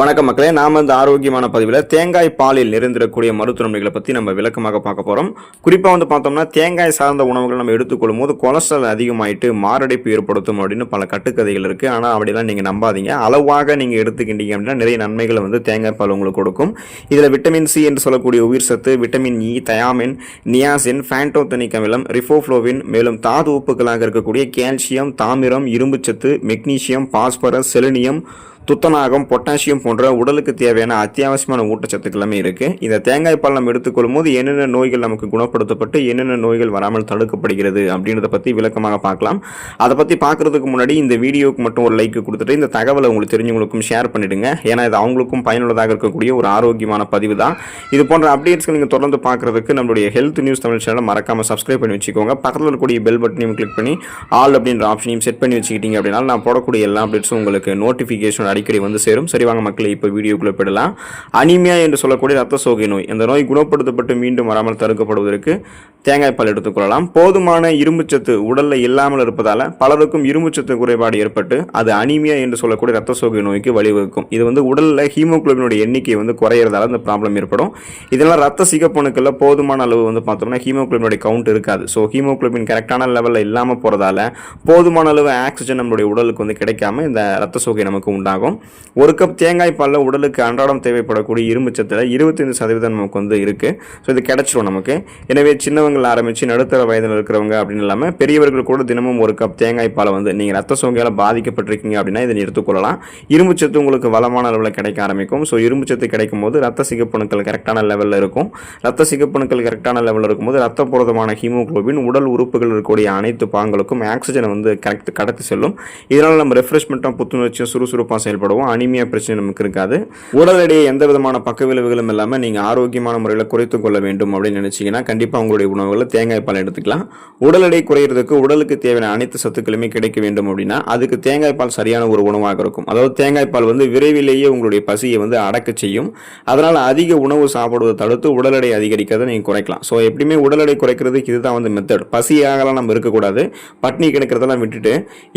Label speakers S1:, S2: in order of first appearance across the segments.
S1: வணக்கம் மக்களே நாம் இந்த ஆரோக்கியமான பதிவில் தேங்காய் பாலில் நிறைந்திருக்கக்கூடிய மருத்துவ நன்மைகளை பற்றி நம்ம விளக்கமாக பார்க்க போகிறோம் குறிப்பாக வந்து பார்த்தோம்னா தேங்காய் சார்ந்த உணவுகள் நம்ம எடுத்துக்கொள்ளும் போது கொலஸ்ட்ரால் அதிகமாயிட்டு மாரடைப்பு ஏற்படுத்தும் அப்படின்னு பல கட்டுக்கதைகள் இருக்குது ஆனால் அப்படிலாம் நீங்கள் நம்பாதீங்க. அளவாக நீங்கள் எடுத்துக்கிட்டீங்க அப்படின்னா நிறைய நன்மைகளை வந்து தேங்காய் பால் உங்களுக்கு கொடுக்கும். இதில் விட்டமின் சி என்று சொல்லக்கூடிய உயிர் சத்து vitamin E thiamine niacin pantothenic அமிலம் ரிஃபோஃப்ளோவின் மேலும் தாது உப்புகளாக இருக்கக்கூடிய கால்சியம் தாமிரம் இரும்புச்சத்து மெக்னீசியம் பாஸ்பரஸ் செலினியம் துத்தநாகம் பொட்டாசியம் போன்ற உடலுக்கு தேவையான அத்தியாவசியமான ஊட்டச்சத்துக்கள் எல்லாமே இந்த தேங்காய் பால் நம்ம எடுத்துக்கொள்ளும் போது என்னென்ன நோய்கள் நமக்கு குணப்படுத்தப்பட்டு என்னென்ன நோய்கள் வராமல் தடுக்கப்படுகிறது அப்படின்றத பற்றி விளக்கமாக பார்க்கலாம். அதை பற்றி பார்க்கறதுக்கு முன்னாடி இந்த வீடியோவுக்கு மட்டும் ஒரு லைக் கொடுத்துட்டு இந்த தகவலை உங்களுக்கு தெரிஞ்சவங்களுக்கும் ஷேர் பண்ணிவிடுங்க ஏன்னா இது அவங்களுக்கும் பயனுள்ளதாக இருக்கக்கூடிய ஒரு ஆரோக்கியமான பதிவு தான். இது போன்ற அப்டேட்ஸ்கள் நீங்கள் தொடர்ந்து பார்க்குறதுக்கு நம்மளுடைய ஹெல்த் நியூஸ் தமிழ் சேனலை மறக்காமல் சப்ஸ்கிரைப் பண்ணி வச்சுக்கோங்க. பக்கத்தில் இருக்கக்கூடிய பெல் பட்டனையும் கிளிக் பண்ணி ஆல் அப்படின்ற ஆப்ஷனையும் செட் பண்ணி வச்சுக்கிட்டீங்க அப்படின்னா நான் போடக்கூடிய எல்லா அப்டேட்ஸும் உங்களுக்கு நோட்டிஃபிகேஷன் அடிக்கடி வந்து சேரும். சரி வாங்க மக்களை இப்போ வீடியோக்குள்ளே போயிடலாம். அனிமியா என்று சொல்லக்கூடிய ரத்த சோகை நோய். இந்த நோய் குணப்படுத்தப்பட்டு மீண்டும் வராமல் தடுக்கப்படுவதற்கு தேங்காய் பால் எடுத்துக்கொள்ளலாம் போதுமான இரும்புச்சத்து உடலில் இல்லாமல் இருப்பதால் பலருக்கும் இரும்புச்சத்து குறைபாடு ஏற்பட்டு அது அனிமியா என்று சொல்லக்கூடிய ரத்த சோகை நோய்க்கு வழிவகுக்கும். இது வந்து உடலில் ஹீமோகுளோபினுடைய எண்ணிக்கை வந்து குறையிறதால இந்த ப்ராப்ளம் ஏற்படும். இதெல்லாம் ரத்த சிகப்பணுக்களில் போதுமான அளவு வந்து பார்த்தோம்னா ஹீமோகுளோபினுடைய கவுண்ட் இருக்காது. ஸோ ஹீமோக்ளோபின் கரெக்டான லெவலில் இல்லாமல் போகிறதால போதுமான அளவு ஆக்சிஜன் நம்மளுடைய உடலுக்கு வந்து கிடைக்காம இந்த ரத்த சோகை நமக்கு உண்டாகும். ஒரு கப் தேங்காய் பாலில் உடலுக்கு அன்றாடம் தேவைப்படக்கூடிய இரும்பு சத்தில் இருபத்தைந்து சதவீதம் நமக்கு வந்து இருக்குது ஸோ இது கிடைச்சிரும் நமக்கு. எனவே சின்னவங்கள் ஆரம்பித்து நடுத்தர வயதில் இருக்கிறவங்க அப்படின்னு இல்லாமல் பெரியவர்கள் கூட தினமும் ஒரு கப் தேங்காய் பாலை வந்து நீங்கள் ரத்த சோகையால் பாதிக்கப்பட்டிருக்கீங்க அப்படின்னா இதை எடுத்துக்கொள்ளலாம் இரும்பு சத்து உங்களுக்கு வளமான அளவில் கிடைக்க ஆரம்பிக்கும். ஸோ இரும்பு சத்து கிடைக்கும் போது ரத்த சிகப்பணுக்கள் கரெக்டான லெவலில் இருக்கும். ரத்த சிகப்பணுக்கள் கரெக்டான லெவலில் இருக்கும்போது ரத்த புரதமான ஹீமோகுளோபின் உடல் உறுப்புகள் இருக்கக்கூடிய அனைத்து பாங்களுக்கும் ஆக்சிஜனை வந்து கரெக்ட் கடத்தி செல்லும். இதனால் நம்ம ரெஃப்ரெஷ்மெண்ட்டாக புத்துணர்ச்சியும் சுறுசுறுப்பாக செயல்படுவோம். அனிமியா பிரச்சனை நமக்கு இருக்காது. உடல் எடையை எந்த விதமான பக்க விளைவுகளும் இல்லாமல் நீங்கள் ஆரோக்கியமான முறையில் குறைத்து கொள்ள வேண்டும் அப்படின்னு நினச்சிங்கன்னா கண்டிப்பாக உங்களுடைய உணவுகளில் தேங்காய் பால் எடுத்துக்கலாம். உடல் எடை குறையிறதுக்கு உடலுக்கு தேவையான அனைத்து சத்துக்களுமே கிடைக்க வேண்டும் அப்படின்னா அதுக்கு தேங்காய் பால் சரியான ஒரு உணவாக இருக்கும். அதாவது தேங்காய் பால் வந்து விரைவிலேயே உங்களுடைய பசியை வந்து அடக்க செய்யும். அதனால் அதிக உணவு சாப்பிடுவதை தடுத்து உடல் எடை அதிகரிக்கிறதை நீங்கள் குறைக்கலாம். ஸோ எப்படியுமே உடல் எடை குறைக்கிறதுக்கு இதுதான் வந்து மெத்தட் பசியாகலாம் நம்ம இருக்கக்கூடாது. பட்னி கிடக்கிறதெல்லாம் விட்டுட்டு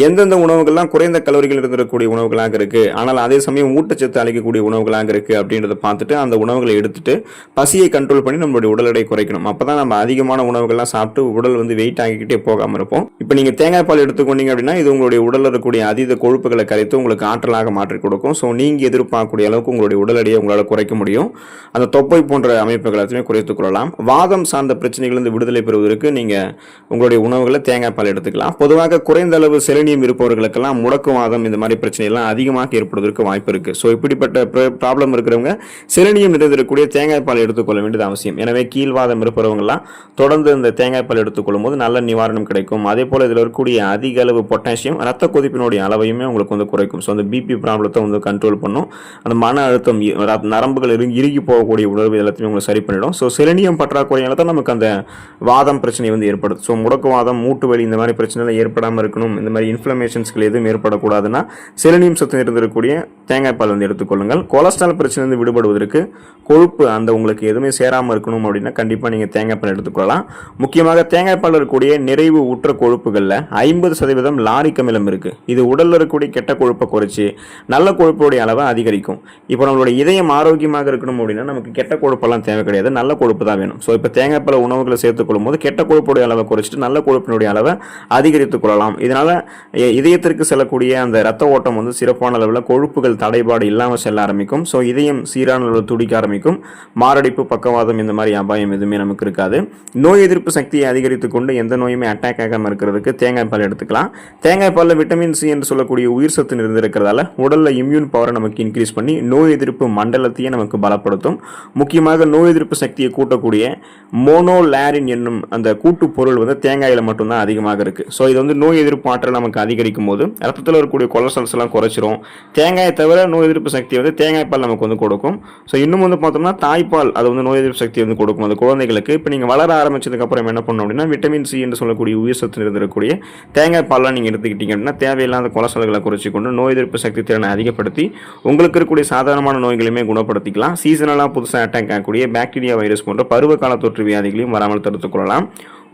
S1: எந்தெந்த உணவுகள்லாம் குறைந்த கலோரிகள் இருந்திருக்கக்கூடிய உணவுகளாக இருக்குது ஆனால் அதே சமயம் ஊட்டச்சத்து அளிக்கக்கூடிய உணவுகளாக இருக்குது அப்படின்றத பார்த்துட்டு அந்த உணவுகளை எடுத்துட்டு பசியை கண்ட்ரோல் பண்ணி நம்மளுடைய உடல் எடை குறைக்கணும். அப்போ தான் நம்ம அதிகமான உணவுகள்லாம் சாப்பிட்டு உடல் வந்து வெயிட் ஆகிக்கிட்டே போகாமல் இருப்போம். இப்போ நீங்கள் தேங்காய் பால் எடுத்துக்கொண்டீங்க அப்படின்னா இது உங்களுடைய உடலில் இருக்கக்கூடிய அதீத கொழுப்புகளை கரைத்து உங்களுக்கு ஆற்றலாக மாற்றி கொடுக்கும். ஸோ நீங்கள் எதிர்பார்க்கக்கூடிய அளவுக்கு உங்களுடைய உடல் எடையை உங்களால் குறைக்க முடியும். அந்த தொப்பை போன்ற அமைப்புகள் எல்லாத்தையுமே குறைத்துக் கொள்ளலாம். வாதம் சார்ந்த பிரச்சனைகளிலிருந்து விடுதலை பெறுவதற்கு நீங்கள் உங்களுடைய உணவுகளை தேங்காய் பால் எடுத்துக்கலாம். பொதுவாக குறைந்த அளவு செலனியம் இருப்பவர்களுக்கெல்லாம் முடக்கு வாதம் இந்த மாதிரி பிரச்சனைகள்லாம் அதிகமாக ஏற்படுவதற்கு வாய்ப்பு இருக்குது ஸோ இப்படிப்பட்ட ப்ராப்ளம் இருக்கிறவங்க சிலனியம் நிறைந்திருக்கக்கூடிய தேங்காய் பால் எடுத்துக்கொள்ள வேண்டியது அவசியம். எனவே கீழ்வாதம் இருப்பவங்கலாம் தொடர்ந்து இந்த தேங்காய் பால் எடுத்துக்கொள்ளும் போது நல்ல நிவாரணம் கிடைக்கும். அதே போல் இதில் இருக்கக்கூடிய அதிக அளவு பொட்டாசியம் ரத்த கொதிப்பினுடைய அளவையுமே உங்களுக்கு வந்து குறைக்கும். ஸோ அந்த பிபி ப்ராப்ளத்தை வந்து கண்ட்ரோல் பண்ணும். அந்த மன அழுத்தம் நரம்புகள் இறுகி இறுகி போகக்கூடிய உணர்வு எல்லாத்தையும் உங்களுக்கு சரி பண்ணிடும். ஸோ செலினியம் பற்றாக்குறையால தான் நமக்கு அந்த வாதம் பிரச்சனை வந்து ஏற்படுது. ஸோ முடக்குவாதம் மூட்டு வலி இந்த மாதிரி பிரச்சனைலாம் ஏற்படாமல் இருக்கணும். இந்த மாதிரி இன்ஃப்ளமேஷன்ஸ்கள் எதுவும் ஏற்படக்கூடாதுன்னா செலினியம் சத்து இருந்திருக்கக்கூடிய தேங்காய் பால் வந்து எடுத்துக்கொள்ளுங்கள். கொலஸ்ட்ரால் பிரச்சனையிலிருந்து விடுபடுவதற்கு கொழுப்பு அந்த உங்களுக்கு எதுவுமே சேராமல் இருக்கணும் அப்படின்னா கண்டிப்பாக நீங்கள் தேங்காய் பால் எடுத்துக்கொள்ளலாம். முக்கியமாக தேங்காய் பால் இருக்கக்கூடிய நிறைவு ஊற்ற கொழுப்புகளில் ஐம்பது சதவீதம் லாரிக் அமிலம் இருக்குது இது உடலில் இருக்கக்கூடிய கெட்ட கொழுப்பை குறைச்சி நல்ல கொழுப்புடைய அளவை அதிகரிக்கும். இப்போ நம்மளுடைய இதயம் ஆரோக்கியமாக இருக்கணும் அப்படின்னா நமக்கு கெட்ட கொழுப்பெல்லாம் தேவை கிடையாது. நல்ல கொழுப்பு தான் வேணும். ஸோ இப்போ தேங்காய் பால் உணவுகளை சேர்த்துக்கொள்ளும் போது கெட்ட கொழுப்புடைய அளவை குறைச்சிட்டு நல்ல கொழுப்பினுடைய அளவை அதிகரித்துக் கொள்ளலாம். இதனால் இதயத்திற்கு செல்லக்கூடிய அந்த ரத்த ஓட்டம் வந்து சிறப்பான அளவில் கொழுப்புகள் தடைபாடு இல்லாமல் செல்ல ஆரம்பிக்கும். ஸோ இதயம் சீரான அளவில் துடிக்க ஆரம்பிக்கும். மாரடைப்பு பக்கவாதம் இந்த மாதிரி அபாயம் எதுவுமே நமக்கு இருக்காது. நோய் எதிர்ப்பு சக்தியை அதிகரித்து கொண்டு எந்த நோயுமே அட்டாக் ஆகாமல் இருக்கிறதுக்கு தேங்காய் பால் எடுத்துக்கலாம். தேங்காய் பாலில் விட்டமின் சி என்று சொல்லக்கூடிய உயிர் சத்து நிறைந்திருக்கிறதால உடலில் இம்யூன் பவரை நமக்கு இன்க்ரீஸ் பண்ணி நோய் எதிர்ப்பு மண்டலத்தையே நமக்கு பலப்படுத்தும். முக்கியமாக நோய் எதிர்ப்பு சக்தியை கூட்டக்கூடிய மோனோலாரின் என்னும் அந்த கூட்டு பொருள் வந்து தேங்காயில் மட்டும்தான் அதிகமாக இருக்குது ஸோ இது வந்து நோய் எதிர்ப்பு ஆற்றல் நமக்கு அதிகரிக்கும் போது ரத்தத்தில் இருக்கக்கூடிய கொலஸ்ட்ரால்ஸ் எல்லாம் குறைச்சிரும். தேங்காயை தவிர நோய் எதிர்ப்பு சக்தி வந்து தேங்காய்ப்பால் நமக்கு வந்து கொடுக்கும். ஸோ இன்னும் வந்து பார்த்தோம்னா தாய்ப்பால் அது வந்து நோய் எதிர்ப்பு சக்தி வந்து கொடுக்கும். அது குழந்தைகளுக்கு. இப்போ நீங்கள் வளர ஆரம்பிச்சதுக்கப்புறம் என்ன பண்ணணும் அப்படின்னா விட்டமின் சி என்று சொல்லக்கூடிய உயிர் சத்து இருந்திருக்கக்கூடிய தேங்காய் பால்லாம் நீங்கள் எடுத்துக்கிட்டீங்க அப்படின்னா தேவையில்லாத கொலசல்களை குறைச்சி கொண்டு நோய் எதிர்ப்பு சக்தி திறனை அதிகப்படுத்தி உங்களுக்கு இருக்கக்கூடிய சாதாரணமான நோய்களையுமே குணப்படுத்திக்கலாம். சீசனலாக புதுசாக அட்டாக் ஆகக்கூடிய பாக்டீரியா வைரஸ் போன்ற பருவகால தொற்று வியாதிகளையும் வராமல் தடுத்துக்கொள்ளலாம்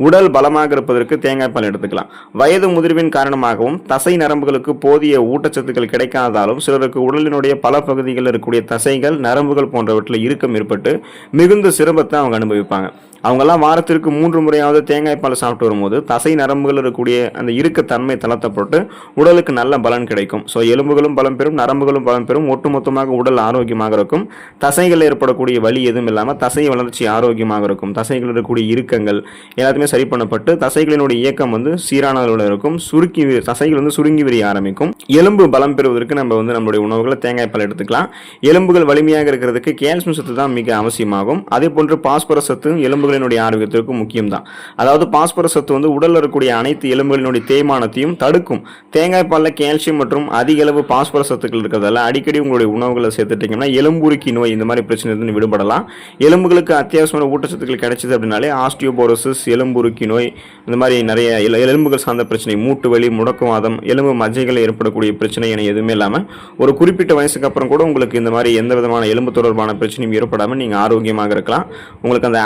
S1: உடல் பலமாக இருப்பதற்கு தேங்காய் பால் எடுத்துக்கலாம். வயது முதிர்வின் காரணமாகவும் தசை நரம்புகளுக்கு போதிய ஊட்டச்சத்துக்கள் கிடைக்காதாலும் சிலருக்கு உடலினுடைய பல பகுதிகளில் இருக்கக்கூடிய தசைகள் நரம்புகள் போன்றவற்றில் இறுக்கம் ஏற்பட்டு மிகுந்த சிரமத்தை அவங்க அனுபவிப்பாங்க. அவங்கெல்லாம் வாரத்திற்கு மூன்று முறையாவது தேங்காய் பால் சாப்பிட்டு வரும்போது தசை நரம்புகள் இருக்கக்கூடிய அந்த இறுக்கத்தன்மை தளர்த்தப்பட்டு உடலுக்கு நல்ல பலன் கிடைக்கும். ஸோ எலும்புகளும் பலம் பெறும் நரம்புகளும் பலம் பெறும். ஒட்டுமொத்தமாக உடல் ஆரோக்கியமாக இருக்கும். தசைகளில் ஏற்படக்கூடிய வலி எதுவும் இல்லாமல் தசை வளர்ச்சி ஆரோக்கியமாக இருக்கும். தசைகளில் இருக்கக்கூடிய இறுக்கங்கள் எல்லாத்தையுமே சரி பண்ணப்பட்டு தசைகளினுடைய இயக்கம் வந்து சீரான இருக்கும். சுருக்கி வி- தசைகள் வந்து சுருங்கி விரிய ஆரம்பிக்கும். எலும்பு பலம் பெறுவதற்கு நம்ம வந்து நம்மளுடைய உணவுகளை தேங்காய் பால் எடுத்துக்கலாம். எலும்புகள் வலிமையாக இருக்கிறதுக்கு கேல்சியம் சத்து தான் மிக அவசியமாகும். அதே போன்று பாஸ்பரஸ் சத்து எலும்புகளினுடைய ஆரோக்கியத்திற்கும் முக்கியம் தான் அதாவது பாஸ்பரஸ் சத்து வந்து உடலில் இருக்கக்கூடிய அனைத்து எலும்புகளினுடைய தேய்மானத்தையும் தடுக்கும். தேங்காய் பாலில் கால்சியம் மற்றும் அதிக அளவு பாஸ்பரஸ் சத்துக்கள் இருக்கிறதால அடிக்கடி உங்களுடைய உணவுகளை சேர்த்துட்டீங்கன்னா எலும்புருக்கி நோய் இந்த மாதிரி பிரச்சனை இருந்து விடுபடலாம். எலும்புகளுக்கு அத்தியாவசியமான ஊட்டச்சத்துக்கள் கிடைச்சது அப்படின்னாலே ஆஸ்டியோபோரோசிஸ் எலும்புருக்கி நோய் இந்த மாதிரி நிறைய எலும்புகள் சார்ந்த பிரச்சனை மூட்டு வலி முடக்குவாதம் எலும்பு மஜ்ஜைகள் ஏற்படக்கூடிய பிரச்சனை என எதுவுமே இல்லாமல் ஒரு குறிப்பிட்ட வயசுக்கு அப்புறம் கூட உங்களுக்கு இந்த மாதிரி எந்த விதமான எலும்பு தொடர்பான பிரச்சனையும் ஏற்படாமல் நீங்கள் ஆரோக்கியமாக இருக்கலாம். உங்களுக்கு அந்த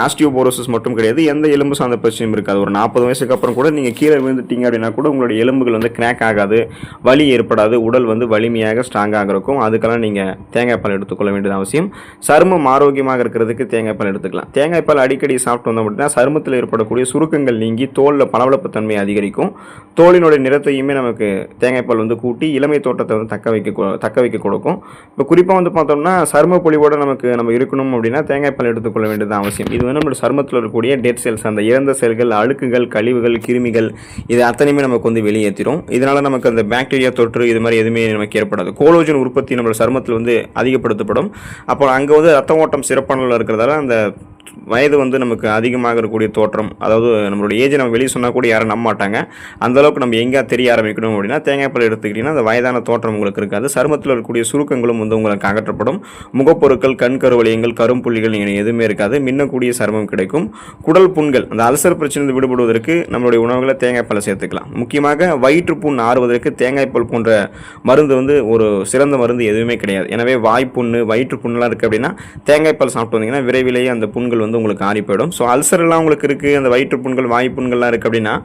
S1: ஆஸ்டியோபோரோசிஸ் மட்டும் கிடையாது எந்த எலும்பு சார்ந்த பிரச்சனையும் இருக்காது. ஒரு நாற்பது வயசுக்கு அப்புறம் கூட நீங்கள் கீழே விழுந்துட்டீங்க அப்படின்னா கூட உங்களுடைய எலும்புகள் வந்து கிராக் ஆகாது வலி ஏற்படாது உடல் வந்து வலிமையாக ஸ்ட்ராங்காக இருக்கும். அதுக்கெல்லாம் நீங்கள் தேங்காய் பால் எடுத்துக்கொள்ள வேண்டியது அவசியம். சருமம் ஆரோக்கியமாக இருக்கிறதுக்கு தேங்காய் பால் எடுத்துக்கலாம். தேங்காய் பால் அடிக்கடி சாப்பிட்டு வந்தோம் அப்படின்னா சருமத்தில் ஏற்படக்கூடிய சுருக்கங்கள் நீங்கி தோலில் பளபளப்பு தன்மை அதிகரிக்கும். தோலினுடைய நிறத்தையுமே நமக்கு தேங்காய் பால் வந்து கூட்டி இளமை தோட்டத்தை வந்து தக்க வைக்க தக்க வைக்க கொடுக்கும். இப்போ குறிப்பாக வந்து பார்த்தோம்னா சரும பொலிவோட நமக்கு நம்ம இருக்கணும் அப்படின்னா தேங்காய் பால் எடுத்துக்கொள்ள வேண்டியது அவசியம். இது வந்து நம்மளோட சருமத்தில் இருக்கக்கூடிய டெட் செல்ஸ் அந்த இறந்த செல்கள் அழுக்குகள் கழிவுகள் கிருமிகள் இது அத்தனையுமே நமக்கு வந்து வெளியேற்றிடும் இதனால் நமக்கு அந்த பாக்டீரியா தொற்று இது மாதிரி எதுவுமே நமக்கு ஏற்படாது. கோலோஜன் உற்பத்தி நம்மளோட சருமத்தில் வந்து அதிகப்படுத்தப்படும். அப்போ அங்கே வந்து ரத்த ஓட்டம் சிறப்பான இருக்கிறதால அந்த வயது வந்து நமக்கு அதிகமாக இருக்கக்கூடிய தோற்றம் அதாவது நம்மளுடைய ஏஜ் நம்ம வெளியே சொன்னால் கூட யாரும் நம்ப மாட்டாங்க. அந்த அளவுக்கு நம்ம எங்கே தெரிய ஆரம்பிக்கணும் அப்படின்னா தேங்காய் பால் எடுத்துக்கிட்டிங்கன்னா அந்த வயதான தோற்றம் உங்களுக்கு இருக்காது. சருமத்தில் இருக்கக்கூடிய சுருக்கங்களும் வந்து உங்களுக்கு அகற்றப்படும். முகப்பொருட்கள் கண் கருவளையங்கள் கரும்புள்ளிகள் நீங்கள் எதுவுமே இருக்காது. மின்னக்கூடிய சருமம் கிடைக்கும். குடல் புண்கள் அந்த அல்சர் பிரச்சனை விடுபடுவதற்கு நம்மளுடைய உணவுகளை தேங்காய் பாலை சேர்த்துக்கலாம். முக்கியமாக வயிற்றுப்புண் ஆறுவதற்கு தேங்காய் பால் போன்ற மருந்து வந்து ஒரு சிறந்த மருந்து எதுவுமே கிடையாது. எனவே வாய்ப்புண்ணு வயிற்றுப்புண்ணெலாம் இருக்குது அப்படின்னா தேங்காய் பால் சாப்பிட்டு வந்தீங்கன்னா விரைவிலேயே அந்த புண்கள் வந்து உங்களுக்கு ஆறி போயிடும். ஸோ அல்சர் எல்லாம் உங்களுக்கு இருக்குது அந்த வயிற்று புண்கள் வாய்ப்புண்கள்லாம் இருக்குது அப்படின்னா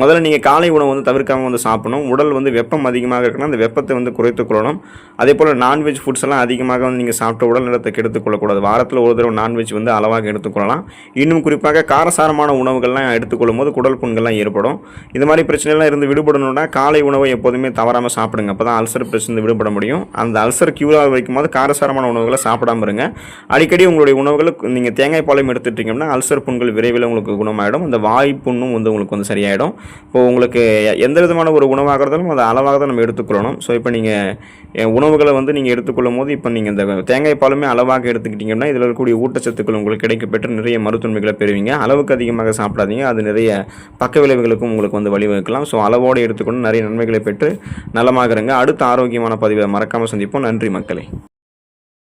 S1: முதல்ல நீங்கள் காலை உணவு வந்து தவிர்க்காமல் வந்து சாப்பிடணும். உடல் வந்து வெப்பம் அதிகமாக இருக்குன்னா அந்த வெப்பத்தை வந்து குறைத்துக்கொள்ளணும் அதே போல் நான்வெஜ் ஃபுட்ஸ் எல்லாம் அதிகமாக வந்து நீங்கள் சாப்பிட்ட உடல் நிலத்தை கெடுத்துக்கொள்ளக்கூடாது வாரத்தில் ஒரு தடவை நான்வெஜ் வந்து அளவாக எடுத்துக்கொள்ளலாம் இன்னும் குறிப்பாக காரசாரமான உணவுகள்லாம் எடுத்துக்கொள்ளும் போது குடல் புண்கள்லாம் ஏற்படும். இந்த மாதிரி பிரச்சனைலாம் இருந்து விடுபடணும்னா காலை உணவை எப்போதுமே தவறாமல் சாப்பிடுங்க. அப்போ தான் அல்சர் பிரச்சனை விடுபட முடியும். அந்த அல்சர் கியூராக வைக்கும் போது காரசாரமான உணவுகளை சாப்பிடாம இருங்க. அடிக்கடி உங்களுடைய உணவுகளை நீங்கள் தேங்காய் பால் பாலையும் எடுத்துட்டீங்கன்னா அல்சர் புண்கள் விரைவில் உங்களுக்கு குணமாயிடும். அந்த வாய் புண்ணும் வந்து உங்களுக்கு வந்து சரியாயிடும். இப்போ உங்களுக்கு எந்த விதமான ஒரு உணவாகிறதாலும் அதை அளவாக தான் நம்ம எடுத்துக்கொள்ளணும். ஸோ இப்போ நீங்கள் உணவுகளை வந்து நீங்கள் எடுத்துக்கொள்ளும் போது இப்போ நீங்கள் இந்த தேங்காய் பாலுமே அளவாக எடுத்துக்கிட்டிங்கன்னா இதில் இருக்கக்கூடிய ஊட்டச்சத்துக்கள் உங்களுக்கு கிடைக்கப்பெற்று நிறைய மருத்துவமைகளை பெறுவீங்க. அளவுக்கு அதிகமாக சாப்பிடாதீங்க. அது நிறைய பக்க விளைவுகளுக்கும் உங்களுக்கு வந்து வழிவகுக்கலாம். ஸோ அளவோடு எடுத்துக்கொண்டு நிறைய நன்மைகளை பெற்று நலமாகிறங்க அடுத்த ஆரோக்கியமான பதிவை மறக்காமல் சந்திப்போம். நன்றி மக்களே.